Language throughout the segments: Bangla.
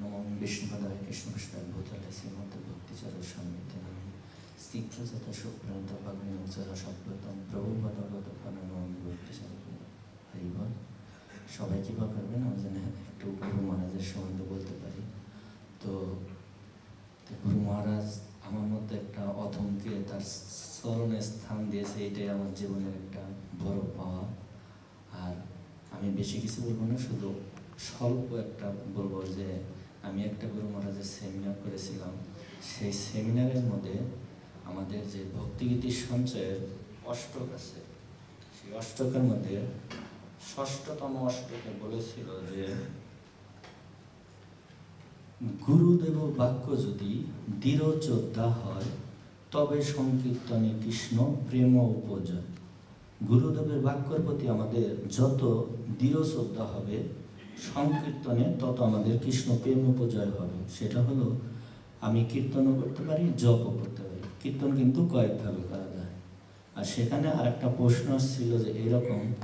নমম বিষ্ণুপদায় কৃষ্ণপুষ্পায় ভূতলে শ্রীমন্ত ভক্তিচর সন্নিধি নামে। যথা সুপ্রান্ত সভ্যতম প্রভু পদগত নমম ভক্তি হরিবল সবাই কৃপা করবেন আমি যেন একটু গুরু মহারাজের সম্বন্ধে বলতে পারি। তো তো গুরু মহারাজ আমার মধ্যে একটা অধমকে তার স্মরণে স্থান দিয়েছে। এটাই আমার জীবনের একটা বড় পাওয়া। আর আমি বেশি কিছু বলব না, শুধু স্বল্প একটা বলব যে আমি একটা গুরু মহারাজের সেমিনার করেছিলাম। সেই সেমিনারের মধ্যে আমাদের যে ভক্তিগীতির সঞ্চয়ের অষ্টক আছে, সেই অষ্টকের মধ্যে ষষ্ঠতম অষ্টকে বলেছিল যে, গুরুদেব বাক্য যদি দৃঢ় যোদ্ধা হয়, তবে সংকীর্তনে কৃষ্ণ প্রেম উপজয় গুরুদেবের বাক্যের প্রতি আমাদের যত দৃঢ় শ্রদ্ধা হবে সংকীর্তনে তত আমাদের কৃষ্ণ প্রেম উপজয় হবে। সেটা হলো, আমি কীর্তনও করতে পারি, জপও করতে পারি। কীর্তন কিন্তু কয়েকভাবে করা যায়। আর সেখানে আরেকটা প্রশ্ন ছিল যে এরকম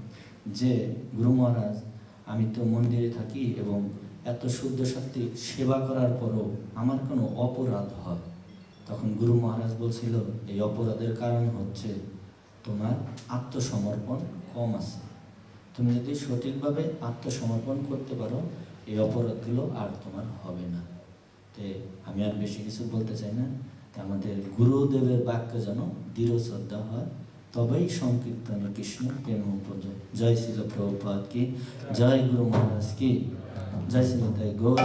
যে, গুরু মহারাজ, আমি তো মন্দিরে থাকি এবং এত শুদ্ধ শক্তি সেবা করার পরও আমার কোনো অপরাধ হয়। তখন গুরু মহারাজ বলছিল, এই অপরাধের কারণ হচ্ছে তোমার আত্মসমর্পণ কম আছে। তুমি যদি সঠিকভাবে আত্মসমর্পণ করতে পারো, এই অপরাধগুলো আর তোমার হবে না। তে আমি আর বেশি কিছু বলতে চাই না। আমাদের গুরুদেবের বাক্য যেন দৃঢ় শ্রদ্ধা হয়, তবেই সংকীর্তন কৃষ্ণ প্রেম উপজয় জয় শিল প্রভুপাত কি? জয় গুরু মহারাজ কি? জয় শিল তাই গৌর